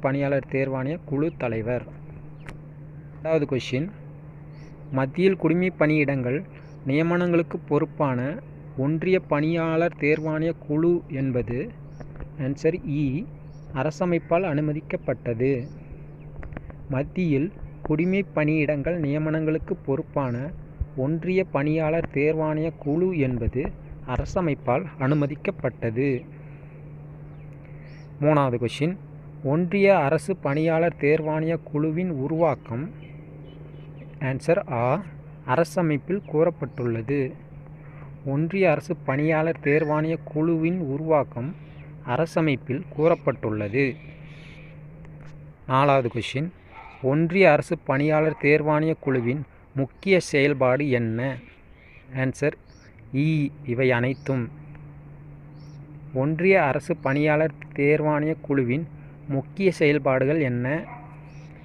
பணியாளர் தேர்வாணைய குழு தலைவர். ரெண்டாவது கொஷின் மத்தியில் குடிமை பணியிடங்கள் நியமனங்களுக்கு பொறுப்பான ஒன்றிய பணியாளர் தேர்வாணைய குழு என்பது ஆன்சர் இ e, அரசமைப்பால் அனுமதிக்கப்பட்டது. மத்தியில் குடிமைப் பணியிடங்கள் நியமனங்களுக்கு பொறுப்பான ஒன்றிய பணியாளர் தேர்வாணைய குழு என்பது அரசமைப்பால் அனுமதிக்கப்பட்டது. மூணாவது கொஷின் ஒன்றிய அரசு பணியாளர் தேர்வாணைய குழுவின் உருவாக்கம் ஆன்சர் ஆ அரசமைப்பில் கூறப்பட்டுள்ளது. ஒன்றிய அரசு பணியாளர் தேர்வாணைய குழுவின் உருவாக்கம் அரசமைப்பில் கூறப்பட்டுள்ளது. நாலாவது கொஷின் ஒன்றிய அரசு பணியாளர் தேர்வாணைய குழுவின் முக்கிய செயல்பாடு என்ன? ஆன்சர் இ e. இவை அனைத்தும். ஒன்றிய அரசு பணியாளர் தேர்வாணைய குழுவின் முக்கிய செயல்பாடுகள் என்ன?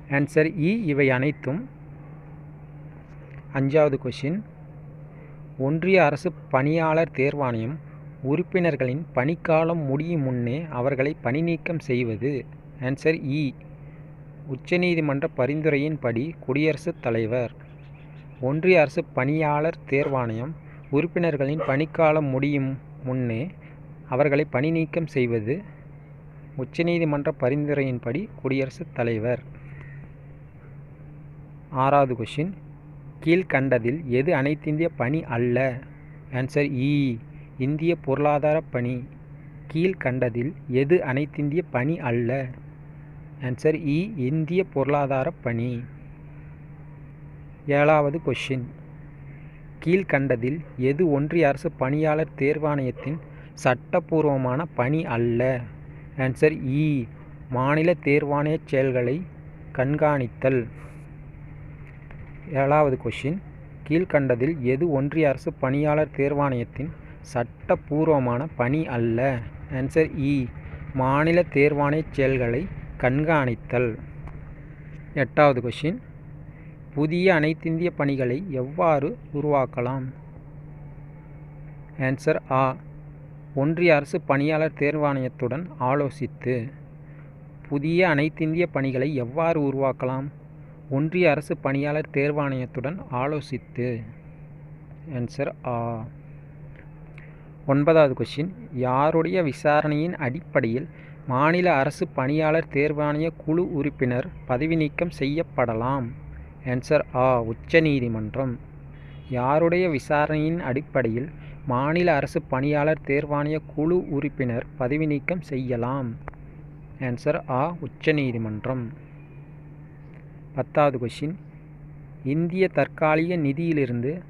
ஆன்சர் இ e இவை அனைத்தும். அஞ்சாவது கொஷின் ஒன்றிய அரசு பணியாளர் தேர்வாணையம் உறுப்பினர்களின் பணிக்காலம் முடியும் முன்னே அவர்களை பணிநீக்கம் செய்வது. ஆன்சர் இ e. உச்சநீதிமன்ற பரிந்துரையின்படி குடியரசுத் தலைவர். ஒன்றிய அரசு பணியாளர் தேர்வாணையம் உறுப்பினர்களின் பணிக்காலம் முடியும் முன்னே அவர்களை பணிநீக்கம் செய்வது. உச்சநீதிமன்ற பரிந்துரையின்படி குடியரசுத் தலைவர். ஆறாவது கொஷின் கீழ்கண்டதில் எது அனைத்திந்திய பணி அல்ல? ஆன்சர் இ e. இந்திய பொருளாதார பணி. கீழ்கண்டதில் எது அனைத்திந்திய பணி அல்ல? ஆன்சர் இ e. இந்திய பொருளாதார பணி. ஏழாவது கொஷின் கீழ்கண்டதில் எது ஒன்றிய அரசு பணியாளர் தேர்வாணையத்தின் சட்டப்பூர்வமான பணி அல்ல? ஆன்சர் இ e. மாநில தேர்வாணைய செயல்களை கண்காணித்தல். ஏழாவது கொஷின் கீழ்கண்டதில் எது ஒன்றிய அரசு பணியாளர் தேர்வாணையத்தின் சட்டப்பூர்வமான பணி அல்ல? ஆன்சர் இ e. மாநில தேர்வாணைய செயல்களை கண்காணித்தல். எட்டாவது கொஷின் புதிய அனைத்திந்திய பணிகளை எவ்வாறு உருவாக்கலாம்? ஆன்சர் ஆ ஒன்றிய அரசு பணியாளர் தேர்வாணையத்துடன் ஆலோசித்து புதிய அனைத்திந்திய பணிகளை எவ்வாறு உருவாக்கலாம்? ஒன்றிய அரசு பணியாளர் தேர்வாணையத்துடன் ஆலோசித்து. ஆன்சர் ஆ ஒன்பதாவது கொஷின் யாருடைய விசாரணையின் அடிப்படையில் மாநில அரசு பணியாளர் தேர்வாணைய குழு உறுப்பினர் பதவி நீக்கம் செய்யப்படலாம்? ஆன்சர் ஆ உச்சநீதிமன்றம். யாருடைய விசாரணையின் அடிப்படையில் மாநில அரசு பணியாளர் தேர்வாணைய குழு உறுப்பினர் பதவி நீக்கம் செய்யலாம். ஆன்சர் ஆ உச்சநீதிமன்றம். பத்தாவது கொஷின் இந்திய தற்காலிக நிதியிலிருந்து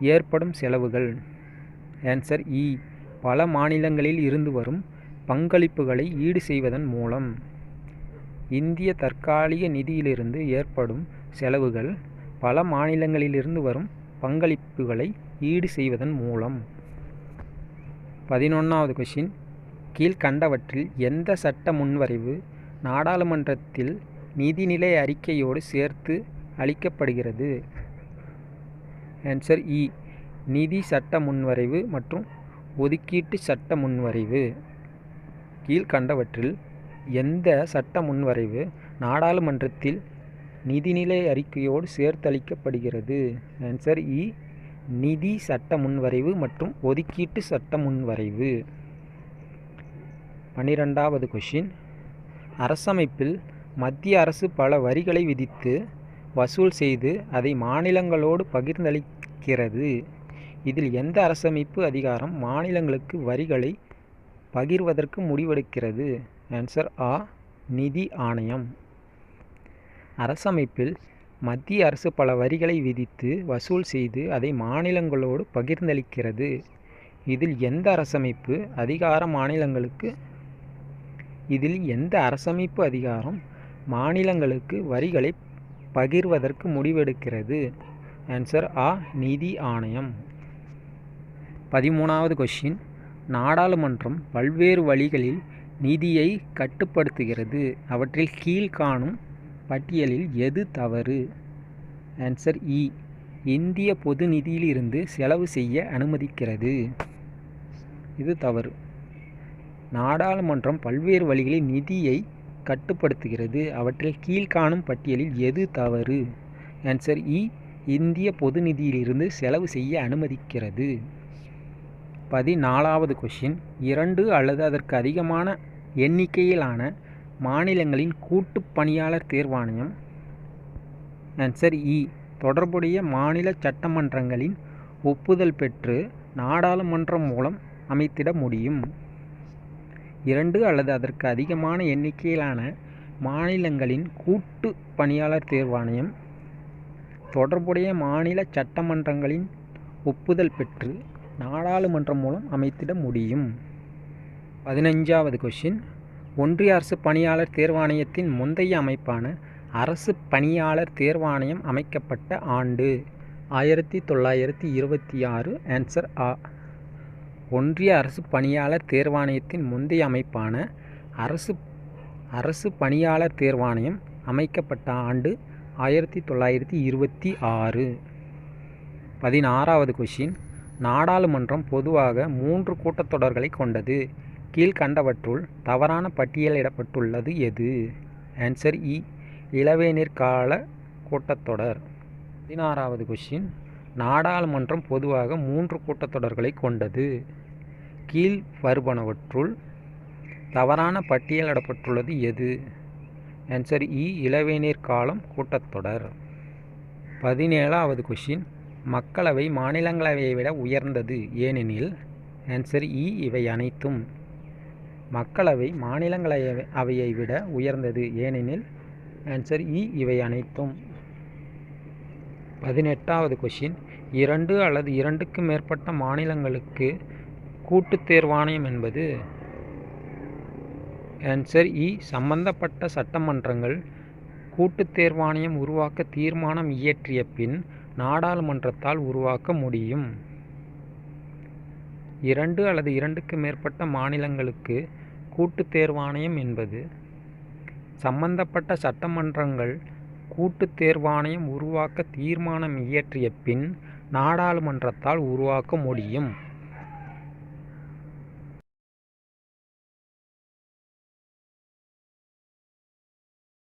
ஏற்படும் செலவுகள். ஆன்சர் இ e, பல மாநிலங்களில் இருந்து வரும் பங்களிப்புகளை ஈடு செய்வதன் மூலம். இந்திய தற்காலிக நிதியிலிருந்து ஏற்படும் செலவுகள் பல மாநிலங்களிலிருந்து வரும் பங்களிப்புகளை ஈடு செய்வதன் மூலம். பதினொன்றாவது கொஷின் கீழ்கண்டவற்றில் எந்த சட்ட முன்வரைவு நாடாளுமன்றத்தில் நிதிநிலை அறிக்கையோடு சேர்த்து அளிக்கப்படுகிறது? ஆன்சர் இ e. நிதி சட்ட முன்வரைவு மற்றும் ஒதுக்கீட்டு சட்ட முன்வரைவு. கீழ்கண்டவற்றில் எந்த சட்ட முன்வரைவு நாடாளுமன்றத்தில் நிதிநிலை அறிக்கையோடு சேர்த்தளிக்கப்படுகிறது ஆன்சர் இ e. நிதி சட்ட முன்வரைவு மற்றும் ஒதுக்கீட்டு சட்ட முன்வரைவு. பன்னிரெண்டாவது கொஷின் அரசமைப்பில் மத்திய அரசு பல வரிகளை விதித்து வசூல் செய்து அதை மாநிலங்களோடு பகிர்ந்தளிக்கிறது. இதில் எந்த அரசமைப்பு அதிகாரம் மாநிலங்களுக்கு வரிகளை பகிர்வதற்கு முடிவெடுக்கிறது? ஆன்சர் ஆ நிதி ஆணையம். அரசமைப்பில் மத்திய அரசு பல வரிகளை விதித்து வசூல் செய்து அதை மாநிலங்களோடு பகிர்ந்தளிக்கிறது. இதில் எந்த அரசமைப்பு அதிகார மாநிலங்களுக்கு இதில் எந்த அரசமைப்பு அதிகாரம் மாநிலங்களுக்கு வரிகளை பகிர்வதற்கு முடிவெடுக்கிறது? ஆன்சர் ஆ நிதி ஆணையம். பதிமூணாவது கொஷின் நாடாளுமன்றம் பல்வேறு வழிகளில் நிதியை கட்டுப்படுத்துகிறது. அவற்றில் கீழ்காணும் பட்டியலில் எது தவறு? ஆன்சர் இ e. இந்திய பொது நிதியிலிருந்து செலவு செய்ய அனுமதிக்கிறது. இது தவறு. நாடாளுமன்றம் பல்வேறு வழிகளில் நிதியை கட்டுப்படுத்துகிறது. அவற்றில் கீழ்காணும் பட்டியலில் எது தவறு? ஆன்சர் இ e. இந்திய பொது நிதியிலிருந்து செலவு செய்ய அனுமதிக்கிறது. பதினாலாவது கொஷின் இரண்டு அல்லது அதற்கு அதிகமான எண்ணிக்கையிலான மாநிலங்களின் கூட்டு பணியாளர் தேர்வாணையம் ஆன்சர் இ. தொடர்புடைய மாநில சட்டமன்றங்களின் ஒப்புதல் பெற்று நாடாளுமன்றம் மூலம் அமைத்திட முடியும். இரண்டு அல்லது அதற்கு அதிகமான எண்ணிக்கையிலான மாநிலங்களின் கூட்டு பணியாளர் தேர்வாணையம் தொடர்புடைய மாநில சட்டமன்றங்களின் ஒப்புதல் பெற்று நாடாளுமன்றம் மூலம் அமைத்திட முடியும். பதினஞ்சாவது கொஷின் ஒன்றிய அரசு பணியாளர் தேர்வாணையத்தின் முந்தைய அமைப்பான அரசு பணியாளர் தேர்வாணையம் அமைக்கப்பட்ட ஆண்டு. ஆயிரத்தி தொள்ளாயிரத்தி இருபத்தி ஆறு ஆன்சர் ஆ. ஒன்றிய அரசு பணியாளர் தேர்வாணையத்தின் முந்தைய அமைப்பான அரசு அரசு பணியாளர் தேர்வாணையம் அமைக்கப்பட்ட ஆண்டு ஆயிரத்தி தொள்ளாயிரத்தி இருபத்தி ஆறு. பதினாறாவது கொஷின் நாடாளுமன்றம் பொதுவாக மூன்று கூட்டத்தொடர்களை கொண்டது. கீழ்கண்டவற்றுள் தவறான பட்டியலிடப்பட்டுள்ளது எது? ஆன்சர் இ இளவேநீர் கால கூட்டத்தொடர். பதினாறாவது கொஷின் நாடாளுமன்றம் பொதுவாக மூன்று கூட்டத்தொடர்களை கொண்டது. கீழ் வருபனவற்றுள் தவறான பட்டியலிடப்பட்டுள்ளது எது? ஆன்சர் இ இளவேநீர் காலம் கூட்டத்தொடர். பதினேழாவது கொஷின் மக்களவை மாநிலங்களவையை விட உயர்ந்தது ஏனெனில் ஆன்சர் இ e. இவை அனைத்தும் மக்களவை மாநிலங்களவை அவையை விட உயர்ந்தது. ஏனெனில் ஆன்சர் இ e இவை அனைத்தும். பதினெட்டாவது கொஷின் இரண்டு அல்லது இரண்டுக்கு மேற்பட்ட மாநிலங்களுக்கு கூட்டுத் தேர்வாணையம் என்பது? ஆன்சர் இ e, சம்பந்தப்பட்ட சட்டமன்றங்கள் கூட்டுத் தேர்வாணையம் உருவாக்க தீர்மானம் இயற்றிய பின் நாடாளுமன்றத்தால் உருவாக்க முடியும். இரண்டு அல்லது இரண்டுக்கு மேற்பட்ட மாநிலங்களுக்கு கூட்டுத் தேர்வாணையம் என்பது சம்பந்தப்பட்ட சட்டமன்றங்கள் கூட்டுத் தேர்வாணையம் உருவாக்க தீர்மானம் இயற்றிய பின் நாடாளுமன்றத்தால் உருவாக்க முடியும்.